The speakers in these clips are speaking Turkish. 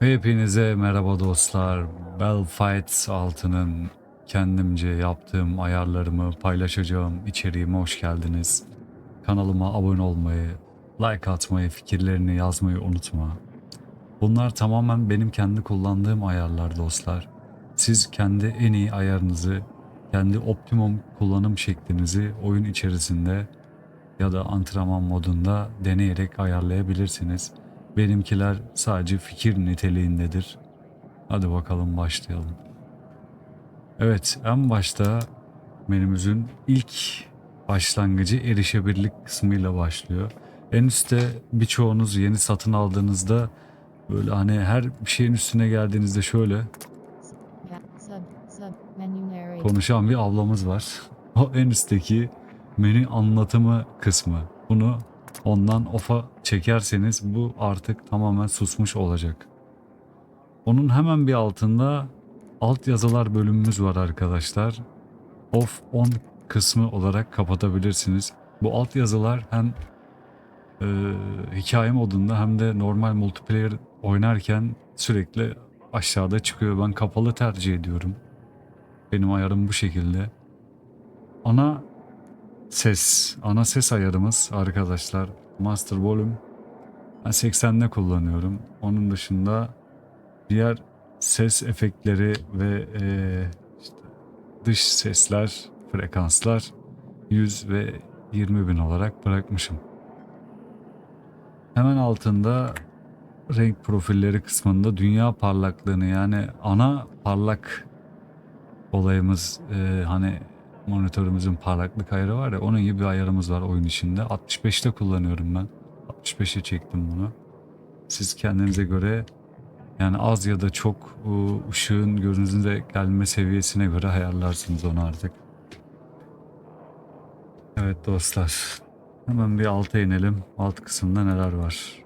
Hepinize merhaba dostlar. Belfight altının kendimce yaptığım ayarlarımı paylaşacağım içeriğime hoş geldiniz. Kanalıma abone olmayı, like atmayı, fikirlerini yazmayı unutma. Bunlar tamamen benim kendi kullandığım ayarlar dostlar. Siz kendi en iyi ayarınızı, kendi optimum kullanım şeklinizi oyun içerisinde ya da antrenman modunda deneyerek ayarlayabilirsiniz. Benimkiler sadece fikir niteliğindedir. Hadi bakalım başlayalım. Evet en başta menümüzün ilk başlangıcı erişebilirlik kısmıyla başlıyor. En üstte birçoğunuz yeni satın aldığınızda böyle hani her bir şeyin üstüne geldiğinizde şöyle konuşan bir ablamız var. O en üstteki menü anlatımı kısmı. Bunu ondan off'a çekerseniz bu artık tamamen susmuş olacak. Onun hemen bir altında alt yazılar bölümümüz var arkadaşlar. Off on kısmı olarak kapatabilirsiniz. Bu alt yazılar hem e, hikaye modunda hem de normal multiplayer oynarken sürekli aşağıda çıkıyor. Ben kapalı tercih ediyorum. Benim ayarım bu şekilde. Ana ses, ana ses ayarımız arkadaşlar. Master Volume. Ben 80'de kullanıyorum. Onun dışında diğer ses efektleri ve eee, işte dış sesler, frekanslar 100 ve 20 bin olarak bırakmışım. Hemen altında renk profilleri kısmında dünya parlaklığını yani ana parlak olayımız e, hani monitörümüzün parlaklık ayarı var ya onun gibi bir ayarımız var oyun içinde. 65'te kullanıyorum ben. 65'e çektim bunu. Siz kendinize göre yani az ya da çok ışığın gözünüze gelme seviyesine göre ayarlarsınız onu artık. Evet dostlar. Hemen bir alta inelim. Alt kısımda neler var?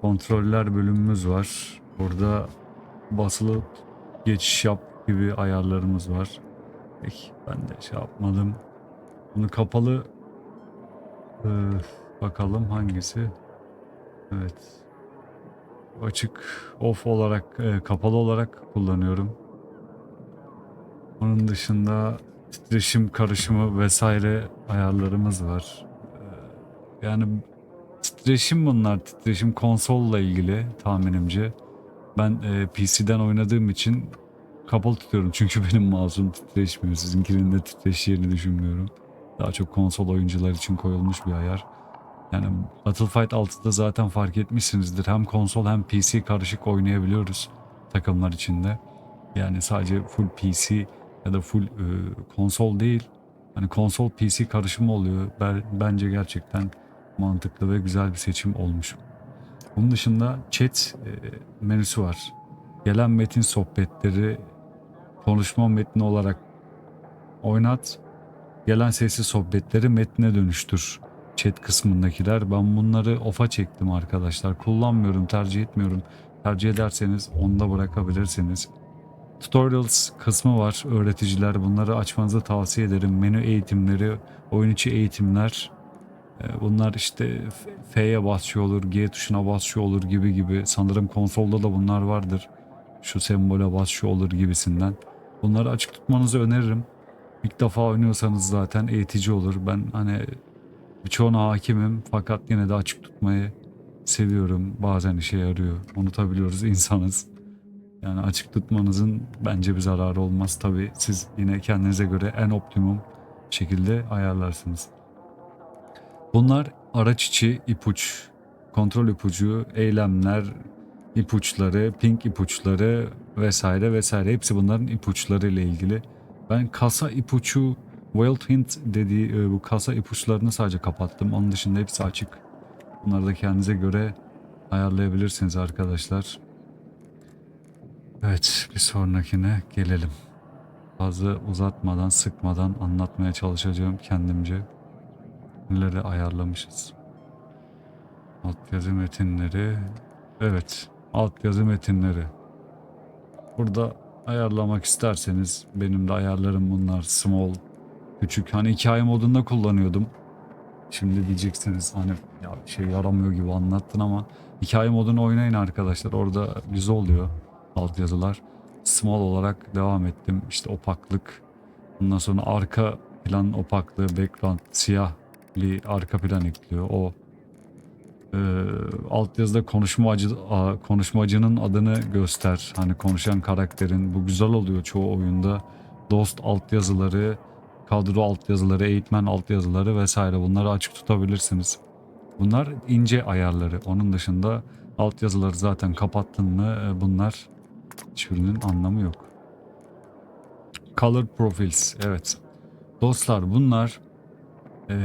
Kontroller bölümümüz var. Burada basılı geçiş yap gibi ayarlarımız var. Peki ben de şey yapmadım. Bunu kapalı Ee, bakalım hangisi? Evet. Açık off olarak e, kapalı olarak kullanıyorum. Onun dışında titreşim karışımı vesaire ayarlarımız var. Ee, yani titreşim bunlar. Titreşim konsolla ilgili tahminimce. Ben e, PC'den oynadığım için kapalı tutuyorum. Çünkü benim mouse'um titreşmiyor. Sizinkinin de titreşeceğini düşünmüyorum. Daha çok konsol oyuncular için koyulmuş bir ayar. Yani Battlefield 6'da zaten fark etmişsinizdir. Hem konsol hem PC karışık oynayabiliyoruz takımlar içinde. Yani sadece full PC ya da full e, konsol değil. Hani konsol PC karışımı oluyor. Ben, bence gerçekten mantıklı ve güzel bir seçim olmuş. Bunun dışında chat e, menüsü var. Gelen metin sohbetleri konuşma metni olarak oynat. Gelen sesli sohbetleri metne dönüştür. Chat kısmındakiler. Ben bunları off'a çektim arkadaşlar. Kullanmıyorum, tercih etmiyorum. Tercih ederseniz onda bırakabilirsiniz. Tutorials kısmı var. Öğreticiler bunları açmanızı tavsiye ederim. Menü eğitimleri, oyun içi eğitimler. e, Bunlar işte F'ye basıyor olur, G tuşuna basıyor olur gibi gibi. Sanırım konsolda da bunlar vardır. Şu sembole basıyor olur gibisinden. Bunları açık tutmanızı öneririm. İlk defa oynuyorsanız zaten eğitici olur. Ben hani birçoğuna hakimim fakat yine de açık tutmayı seviyorum. Bazen işe yarıyor. Unutabiliyoruz insanız. Yani açık tutmanızın bence bir zararı olmaz. Tabi siz yine kendinize göre en optimum şekilde ayarlarsınız. Bunlar araç içi ipuç, kontrol ipucu, eylemler, ipuçları, ping ipuçları vesaire vesaire. Hepsi bunların ipuçları ile ilgili. Ben kasa ipucu Wild Hint dediği e, bu kasa ipuçlarını sadece kapattım. Onun dışında hepsi açık. Bunları da kendinize göre ayarlayabilirsiniz arkadaşlar. Evet bir sonrakine gelelim. Fazla uzatmadan sıkmadan anlatmaya çalışacağım kendimce. Neleri ayarlamışız. Altyazı metinleri. Evet altyazı metinleri. Burada ayarlamak isterseniz benim de ayarlarım bunlar small küçük hani hikaye modunda kullanıyordum. Şimdi diyeceksiniz hani ya şey yaramıyor gibi anlattın ama hikaye modunu oynayın arkadaşlar. Orada güzel oluyor altyazılar. Small olarak devam ettim. İşte opaklık. Ondan sonra arka plan opaklığı, background siyahli arka plan ekliyor. O e, altyazıda konuşmacı a- konuşmacının adını göster. Hani konuşan karakterin bu güzel oluyor çoğu oyunda. Dost altyazıları, kadro altyazıları, eğitmen altyazıları vesaire bunları açık tutabilirsiniz. Bunlar ince ayarları. Onun dışında altyazıları zaten kapattın mı e, bunlar hiçbirinin anlamı yok. Color Profiles evet. Dostlar bunlar eee,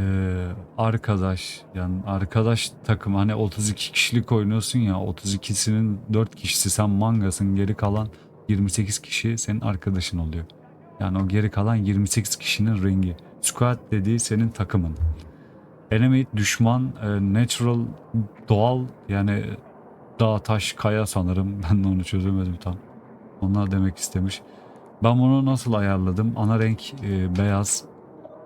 arkadaş yani arkadaş takım hani 32 kişilik oynuyorsun ya 32'sinin 4 kişisi sen mangasın geri kalan 28 kişi senin arkadaşın oluyor. Yani o geri kalan 28 kişinin rengi. Squad dediği senin takımın. Enemy düşman, e, natural doğal yani dağ, taş, kaya sanırım. Ben de onu çözemedim tam. Onlar demek istemiş. Ben bunu nasıl ayarladım? Ana renk e, beyaz,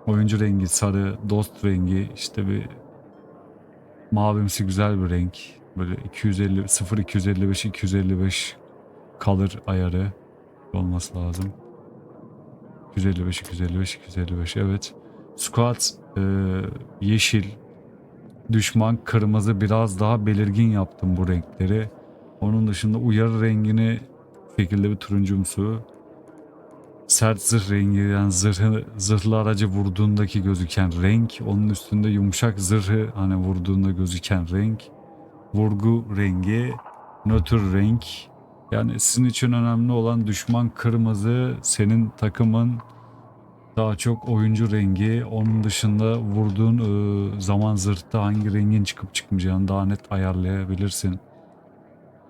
oyuncu rengi sarı, dost rengi işte bir mavimsi güzel bir renk. Böyle 250 0 255 255 kalır ayarı olması lazım. 255 255 255 evet. Squad e, yeşil, düşman kırmızı biraz daha belirgin yaptım bu renkleri. Onun dışında uyarı rengini şekilde bir turuncumsu. Sert zırh rengi yani zırhı, zırhlı aracı vurduğundaki gözüken renk. Onun üstünde yumuşak zırhı hani vurduğunda gözüken renk. Vurgu rengi, nötr renk. Yani sizin için önemli olan düşman kırmızı, senin takımın daha çok oyuncu rengi. Onun dışında vurduğun e, zaman zırhta hangi rengin çıkıp çıkmayacağını daha net ayarlayabilirsin.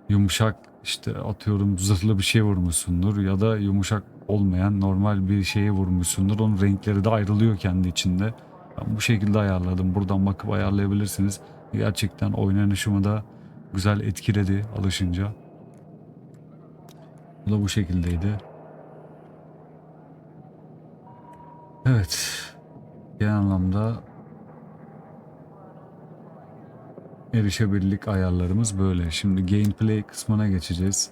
Yumuşak işte atıyorum zırhlı bir şey vurmuşsundur ya da yumuşak olmayan normal bir şeye vurmuşsundur. Onun renkleri de ayrılıyor kendi içinde. Ben bu şekilde ayarladım. Buradan bakıp ayarlayabilirsiniz. Gerçekten oynanışımı da güzel etkiledi alışınca. Bu da bu şekildeydi. Evet. Genel anlamda erişebilirlik ayarlarımız böyle. Şimdi gameplay kısmına geçeceğiz.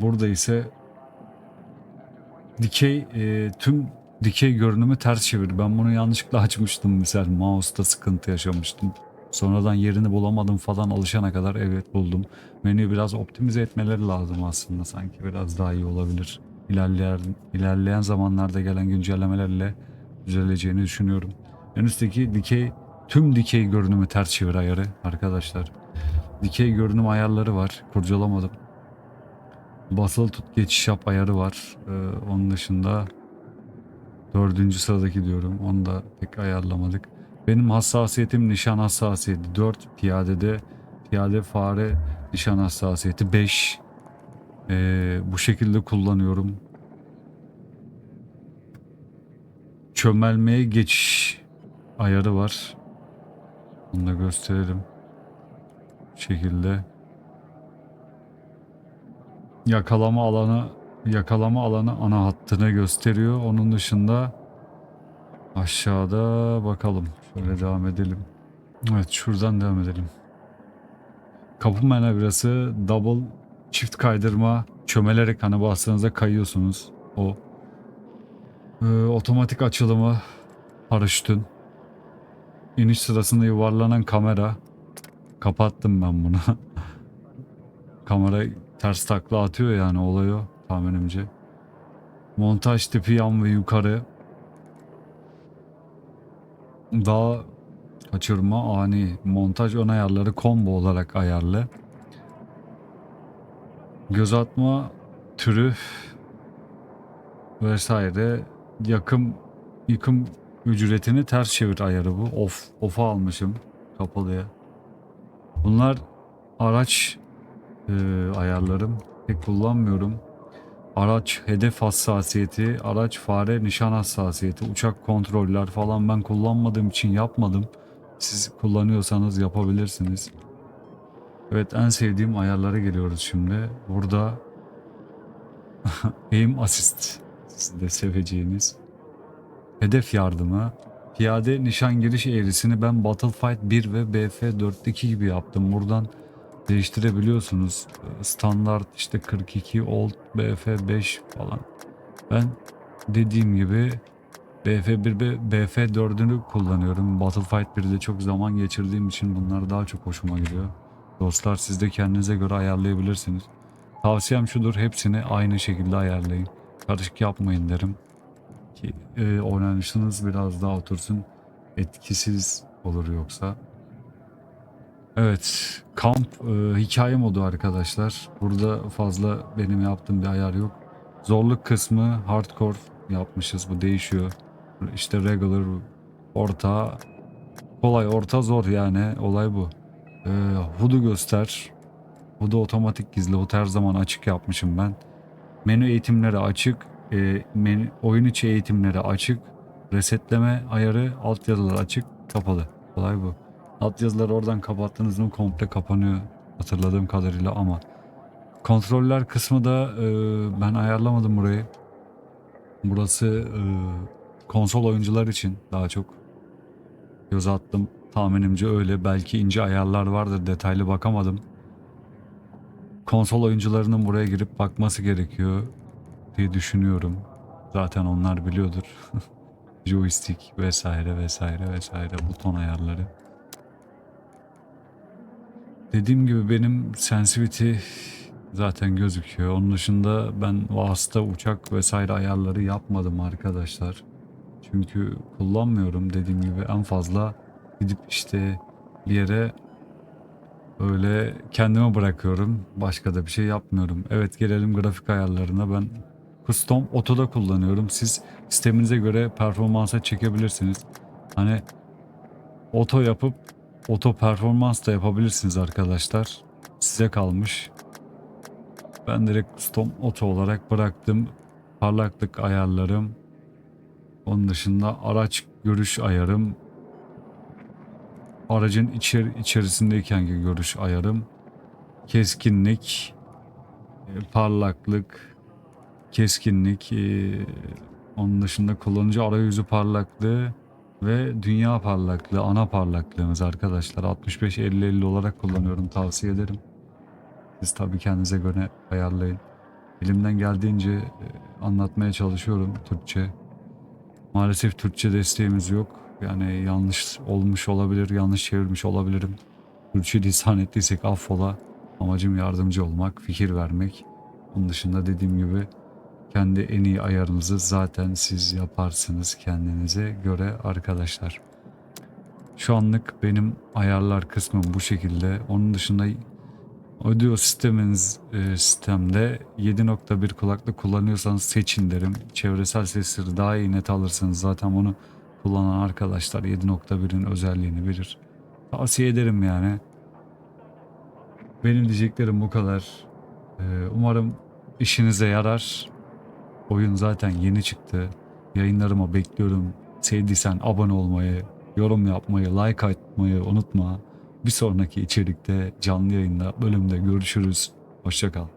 Burada ise dikey e, tüm dikey görünümü ters çevir. Ben bunu yanlışlıkla açmıştım misal mouse'da sıkıntı yaşamıştım. Sonradan yerini bulamadım falan alışana kadar evet buldum. Menüyü biraz optimize etmeleri lazım aslında sanki biraz daha iyi olabilir. İlerleyen, ilerleyen zamanlarda gelen güncellemelerle düzeleceğini düşünüyorum. En üstteki dikey tüm dikey görünümü ters çevir ayarı arkadaşlar. Dikey görünüm ayarları var. Kurcalamadım. Basılı tut geçiş yap ayarı var. Ee, onun dışında dördüncü sıradaki diyorum. Onu da pek ayarlamadık. Benim hassasiyetim nişan hassasiyeti 4. Piyadede piyade fare nişan hassasiyeti 5. Ee, bu şekilde kullanıyorum. Çömelmeye geçiş ayarı var. Onu da gösterelim. Bu şekilde. Yakalama alanı yakalama alanı ana hattını gösteriyor. Onun dışında aşağıda bakalım. Şöyle devam edelim. Evet şuradan devam edelim. Kapı manevrası double çift kaydırma çömelerek hani bastığınızda kayıyorsunuz. O Ee, otomatik açılımı paraşütün iniş sırasında yuvarlanan kamera kapattım ben bunu. kamera ters takla atıyor yani olay o tahminimce. Montaj tipi yan ve yukarı. Daha kaçırma ani montaj ön ayarları combo olarak ayarlı. Göz atma türü vesaire yakım yıkım ücretini ters çevir ayarı bu. Off off'a almışım kapalıya. Bunlar araç e, ayarlarım. Pek kullanmıyorum. Araç hedef hassasiyeti, araç fare nişan hassasiyeti, uçak kontroller falan ben kullanmadığım için yapmadım. Siz kullanıyorsanız yapabilirsiniz. Evet en sevdiğim ayarlara geliyoruz şimdi. Burada aim assist siz de seveceğiniz. Hedef yardımı, piyade nişan giriş eğrisini ben Battlefight 1 ve BF4'teki gibi yaptım. Buradan değiştirebiliyorsunuz. Standart işte 42 Old BF5 falan. Ben dediğim gibi BF1 ve BF4'ünü kullanıyorum. Battlefight 1'de çok zaman geçirdiğim için bunlar daha çok hoşuma gidiyor. Dostlar siz de kendinize göre ayarlayabilirsiniz. Tavsiyem şudur hepsini aynı şekilde ayarlayın. Karışık yapmayın derim. Ki e, oynanışınız biraz daha otursun. Etkisiz olur yoksa. Evet, kamp e, hikaye modu arkadaşlar. Burada fazla benim yaptığım bir ayar yok. Zorluk kısmı hardcore yapmışız. Bu değişiyor. İşte regular, orta, kolay, orta zor yani. Olay bu. E, HUD'u göster. HUD'u otomatik gizli. HUD her zaman açık yapmışım ben. Menü eğitimleri açık. E, menü, oyun içi eğitimleri açık. Resetleme ayarı altyazılar açık. Kapalı. Olay bu. Alt yazıları oradan kapattınız mı komple kapanıyor hatırladığım kadarıyla ama kontroller kısmı da e, ben ayarlamadım burayı. Burası e, konsol oyuncular için daha çok göz attım. Tahminimce öyle. Belki ince ayarlar vardır. Detaylı bakamadım. Konsol oyuncularının buraya girip bakması gerekiyor diye düşünüyorum. Zaten onlar biliyordur. Joystick vesaire vesaire vesaire buton ayarları. Dediğim gibi benim sensitivity zaten gözüküyor. Onun dışında ben vasıta uçak vesaire ayarları yapmadım arkadaşlar. Çünkü kullanmıyorum dediğim gibi en fazla gidip işte bir yere öyle kendime bırakıyorum. Başka da bir şey yapmıyorum. Evet gelelim grafik ayarlarına. Ben custom otoda kullanıyorum. Siz sisteminize göre performansa çekebilirsiniz. Hani oto yapıp Oto performans da yapabilirsiniz arkadaşlar. Size kalmış. Ben direkt custom oto olarak bıraktım. Parlaklık ayarlarım. Onun dışında araç görüş ayarım. Aracın içeri, içerisindeykenki görüş ayarım. Keskinlik. e, Parlaklık. Keskinlik. e, Onun dışında kullanıcı arayüzü parlaklığı ve dünya parlaklığı, ana parlaklığımız arkadaşlar 65-50-50 olarak kullanıyorum tavsiye ederim. Siz tabii kendinize göre ayarlayın. Elimden geldiğince e, anlatmaya çalışıyorum Türkçe. Maalesef Türkçe desteğimiz yok. Yani yanlış olmuş olabilir, yanlış çevirmiş olabilirim. Türkçe lisan ettiysek affola. Amacım yardımcı olmak, fikir vermek. Onun dışında dediğim gibi kendi en iyi ayarınızı zaten siz yaparsınız kendinize göre arkadaşlar. Şu anlık benim ayarlar kısmım bu şekilde. Onun dışında audio sisteminiz e, sistemde 7.1 kulaklık kullanıyorsanız seçin derim. Çevresel sesleri daha iyi net alırsınız. Zaten bunu kullanan arkadaşlar 7.1'in özelliğini bilir. Tavsiye ederim yani. Benim diyeceklerim bu kadar. E, umarım işinize yarar. Oyun zaten yeni çıktı. Yayınlarıma bekliyorum. Sevdiysen abone olmayı, yorum yapmayı, like atmayı unutma. Bir sonraki içerikte canlı yayında bölümde görüşürüz. Hoşçakal.